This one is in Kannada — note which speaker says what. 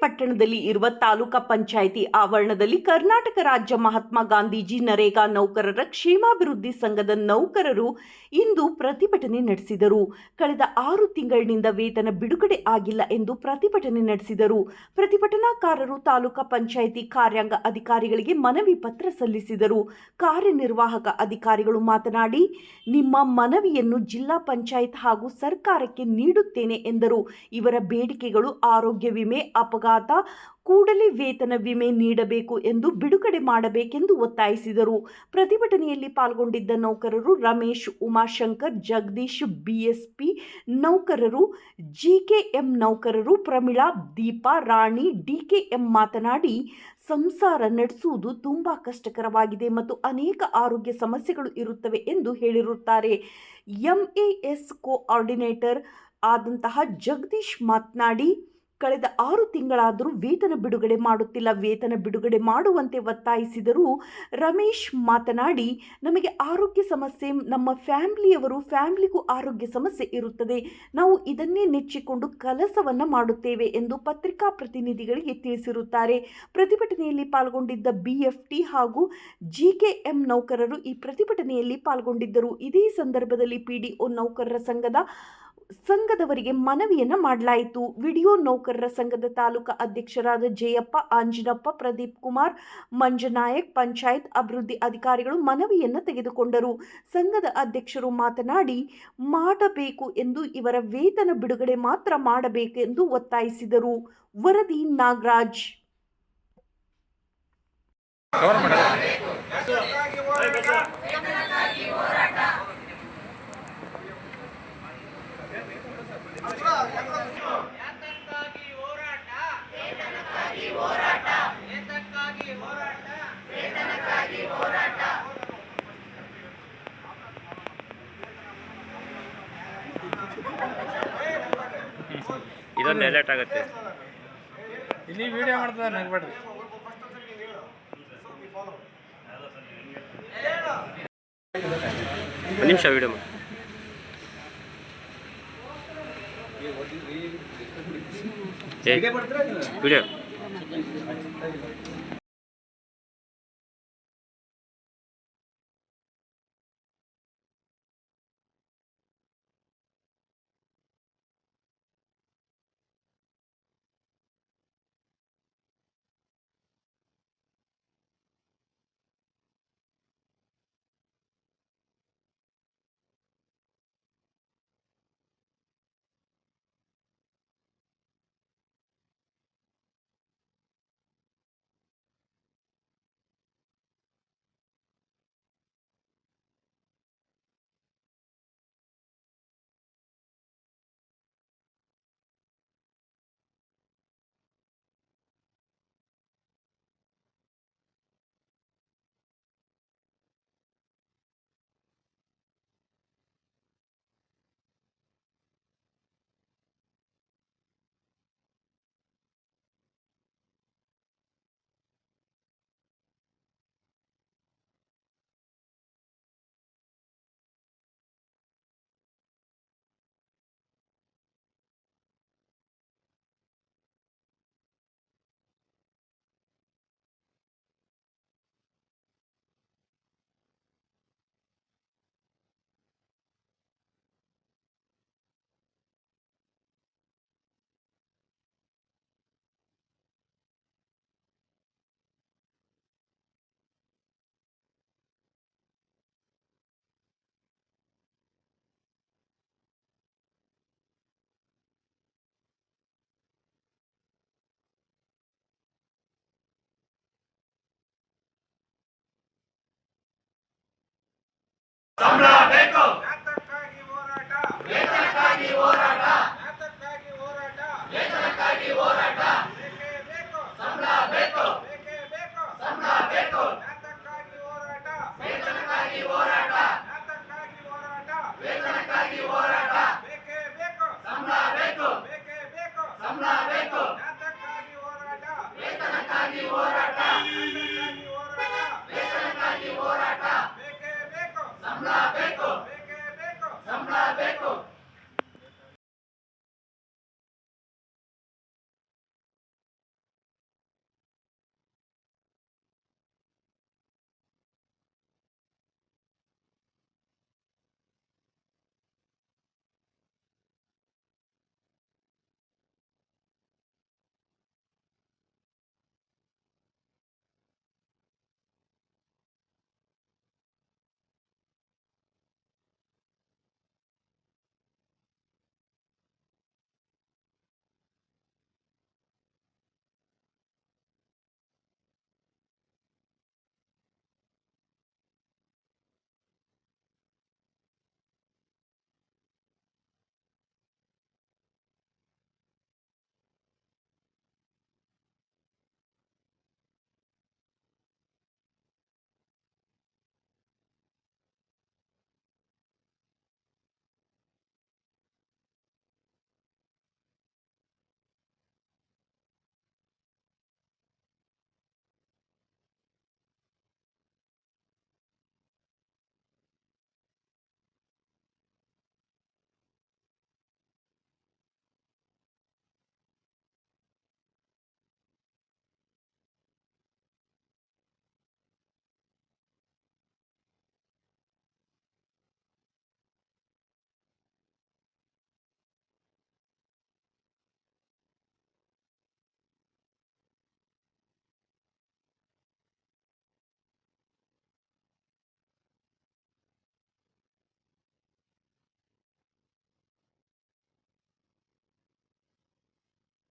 Speaker 1: ಪಟ್ಟಣದಲ್ಲಿ ಇರುವ ತಾಲೂಕಾ ಪಂಚಾಯಿತಿ ಆವರಣದಲ್ಲಿ ಕರ್ನಾಟಕ ರಾಜ್ಯ ಮಹಾತ್ಮ ಗಾಂಧೀಜಿ ನರೇಗಾ ನೌಕರರ ಕ್ಷೇಮಾಭಿವೃದ್ಧಿ ಸಂಘದ ನೌಕರರು ಇಂದು ಪ್ರತಿಭಟನೆ ನಡೆಸಿದರು. ಕಳೆದ ಆರು ತಿಂಗಳಿನಿಂದ ವೇತನ ಬಿಡುಗಡೆ ಆಗಿಲ್ಲ ಎಂದು ಪ್ರತಿಭಟನೆ ನಡೆಸಿದರು. ಪ್ರತಿಭಟನಾಕಾರರು ತಾಲೂಕಾ ಪಂಚಾಯಿತಿ ಕಾರ್ಯಾಂಗ ಅಧಿಕಾರಿಗಳಿಗೆ ಮನವಿ ಪತ್ರ ಸಲ್ಲಿಸಿದರು. ಕಾರ್ಯನಿರ್ವಾಹಕ ಅಧಿಕಾರಿಗಳು ಮಾತನಾಡಿ, ನಿಮ್ಮ ಮನವಿಯನ್ನು ಜಿಲ್ಲಾ ಪಂಚಾಯತ್ ಹಾಗೂ ಸರ್ಕಾರಕ್ಕೆ ನೀಡುತ್ತೇನೆ ಎಂದರು. ಇವರ ಬೇಡಿಕೆಗಳು ಆರೋಗ್ಯ ವಿಮೆ, ಅಪಘಾತ ಕೂಡಲೇ ವೇತನ ವಿಮೆ ನೀಡಬೇಕು ಎಂದು ಬಿಡುಗಡೆ ಮಾಡಬೇಕೆಂದು ಒತ್ತಾಯಿಸಿದರು. ಪ್ರತಿಭಟನೆಯಲ್ಲಿ ಪಾಲ್ಗೊಂಡಿದ್ದ ನೌಕರರು ರಮೇಶ್, ಉಮಾಶಂಕರ್, ಜಗದೀಶ್, ಬಿಎಸ್ಪಿ ನೌಕರರು, ಜಿಕೆಎಂ ನೌಕರರು ಪ್ರಮಿಳಾ, ದೀಪಾ, ರಾಣಿ, ಡಿಕೆಎಂ ಮಾತನಾಡಿ, ಸಂಸಾರ ನಡೆಸುವುದು ತುಂಬ ಕಷ್ಟಕರವಾಗಿದೆ ಮತ್ತು ಅನೇಕ ಆರೋಗ್ಯ ಸಮಸ್ಯೆಗಳು ಇರುತ್ತವೆ ಎಂದು ಹೇಳಿರುತ್ತಾರೆ. ಎಂಎಎಸ್ ಕೋಆರ್ಡಿನೇಟರ್ ಆದಂತಹ ಜಗದೀಶ್ ಮಾತನಾಡಿ ಕಳೆದ ಆರು ತಿಂಗಳಾದರೂ ವೇತನ ಬಿಡುಗಡೆ ಮಾಡುತ್ತಿಲ್ಲ. ವೇತನ ಬಿಡುಗಡೆ ಮಾಡುವಂತೆ ಒತ್ತಾಯಿಸಿದರೂ ರಮೇಶ್ ಮಾತನಾಡಿ, ನಮಗೆ ಆರೋಗ್ಯ ಸಮಸ್ಯೆ, ನಮ್ಮ ಫ್ಯಾಮಿಲಿಯವರು ಫ್ಯಾಮಿಲಿಗೂ ಆರೋಗ್ಯ ಸಮಸ್ಯೆ ಇರುತ್ತದೆ. ನಾವು ಇದನ್ನೇ ನೆಚ್ಚಿಕೊಂಡು ಕೆಲಸವನ್ನು ಮಾಡುತ್ತೇವೆ ಎಂದು ಪತ್ರಿಕಾ ಪ್ರತಿನಿಧಿಗಳಿಗೆ ತಿಳಿಸಿರುತ್ತಾರೆ. ಪ್ರತಿಭಟನೆಯಲ್ಲಿ ಪಾಲ್ಗೊಂಡಿದ್ದ ಬಿಎಫ್ಟಿ ಹಾಗೂ ಜಿಕೆಎಂ ನೌಕರರು ಈ ಪ್ರತಿಭಟನೆಯಲ್ಲಿ ಪಾಲ್ಗೊಂಡಿದ್ದರು. ಇದೇ ಸಂದರ್ಭದಲ್ಲಿ ಪಿಡಿಒ ನೌಕರರ ಸಂಘದ ಸಂಘದವರಿಗೆ ಮನವಿಯನ್ನ ಮಾಡಲಾಯಿತು. ವಿಡಿಯೋ ನೌಕರರ ಸಂಘದ ತಾಲೂಕಾ ಅಧ್ಯಕ್ಷರಾದ ಜಯಪ್ಪ, ಆಂಜಿನಪ್ಪ, ಪ್ರದೀಪ್ ಕುಮಾರ್, ಮಂಜನಾಯಕ್, ಪಂಚಾಯತ್ ಅಭಿವೃದ್ಧಿ ಅಧಿಕಾರಿಗಳು ಮನವಿಯನ್ನು ತೆಗೆದುಕೊಂಡರು. ಸಂಘದ ಅಧ್ಯಕ್ಷರು ಮಾತನಾಡಿ, ಮಾಡಬೇಕು ಎಂದು ಇವರ ವೇತನ ಬಿಡುಗಡೆ ಮಾತ್ರ ಮಾಡಬೇಕು ಎಂದು ಒತ್ತಾಯಿಸಿದರು. ವರದಿ ನಾಗರಾಜ್.
Speaker 2: ಇದೊಂದು ಎಲರ್ಟ್ ಆಗುತ್ತೆ.
Speaker 3: ಇಲ್ಲಿ ವಿಡಿಯೋ ಮಾಡ್ತಾರೆ ನಗ್ಬೇಡ್ರಿ.
Speaker 2: ಒಂದು ನಿಮಿಷ ವಿಡಿಯೋ ಮಾಡಿ. Video
Speaker 4: Samla